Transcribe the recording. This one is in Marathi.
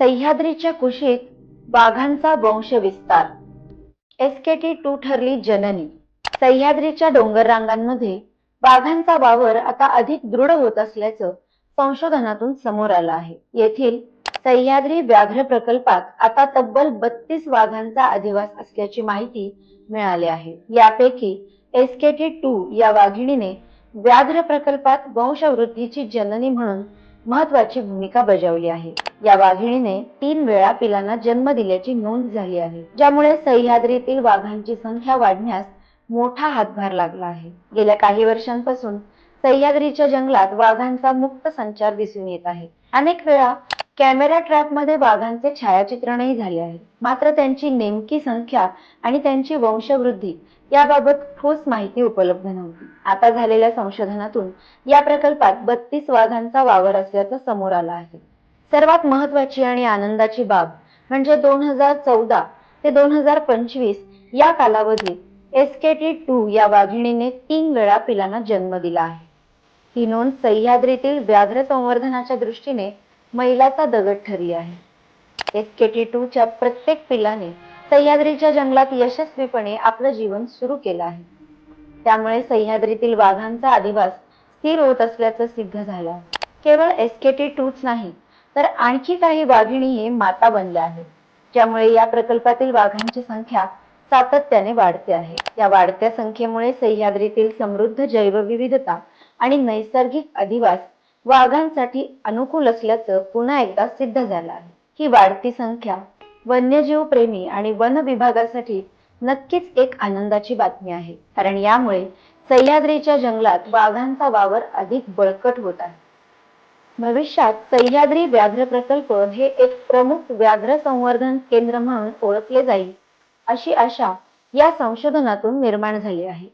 सह्याद्रीच्या कुशीत वाघांचा वंश विस्तार. एसकेटी टू ठरली जननी. सह्याद्रीच्या डोंगर रांगांमध्ये वाघांचा वावर आता अधिक दृढ होत असल्याचं संशोधनातून समोर आलं आहे. येथील सह्याद्री व्याघ्र प्रकल्पात आता तब्बल बत्तीस वाघांचा अधिवास असल्याची माहिती मिळाली आहे. यापैकी एस केटी टू या वाघिणीने व्याघ्र प्रकल्पात वंशवृद्धीची जननी म्हणून महत्वाची भूमिका बजावली आहे. या वाघिणीने तीन वेळा पिलांना जन्म दिल्याची नोंद झाली आहे ज्यामुळे सह्याद्रीतील वाघांची संख्या वाढण्यास मोठा हातभार लागला आहे. गेल्या काही वर्षांपासून सह्याद्रीच्या जंगलात वाघांचा मुक्त संचार दिसून येत आहे. अनेक वेळा कॅमेरा ट्रॅपमध्ये वाघांचे छायाचित्रणही झाले आहे. मात्र त्यांची नेमकी संख्या आणि त्यांची वंशवृद्धी याबाबत ठोस माहिती उपलब्ध नव्हती. आता झालेल्या संशोधनातून या प्रकल्पात बत्तीस वाघांचा वावर असल्याचं समोर आलं आहे. सर्वात महत्वाची आणि आनंदाची बाब म्हणजे दोन हजार चौदा ते दोन हजार पंचवीस या कालावधीत एस के टी टू या वाघिणीने तीन वेळा पिलांना जन्म दिला आहे. ही नोंद सह्याद्रीतील व्याघ्र संवर्धनाच्या दृष्टीने मैलाचा दगड ठरली आहे. एसकेटी टू च्या प्रत्येक पिलाने सह्याद्रीच्या जंगलात यशस्वीपणे आपलं जीवन सुरू केलं आहे. त्यामुळे सह्याद्रीतील वाघांचा अधिवास स्थिर होत असल्याचं सिद्ध झालं. आहे. केवळ एसकेटी टूच नाही तर आणखी काही वाघिणीही माता बनल्या आहेत. ज्यामुळे या प्रकल्पातील वाघांची संख्या सातत्याने वाढते आहे. या वाढत्या संख्येमुळे सह्याद्रीतील समृद्ध जैवविविधता आणि नैसर्गिक अधिवास वाघांसाठी अनुकूल असल्याचं पुन्हा एकदा सिद्ध झालं आहे. ही वाढती संख्या वन्यजीव प्रेमी आणि वन विभागासाठी नक्कीच एक आनंदाची बातमी आहे. कारण यामुळे सह्याद्रीच्या जंगलात वाघांचा वावर अधिक बळकट होत आहे. भविष्यात सह्याद्री व्याघ्र प्रकल्प हे एक प्रमुख व्याघ्र संवर्धन केंद्र म्हणून ओळखले जाईल अशी आशा या संशोधनातून निर्माण झाली आहे.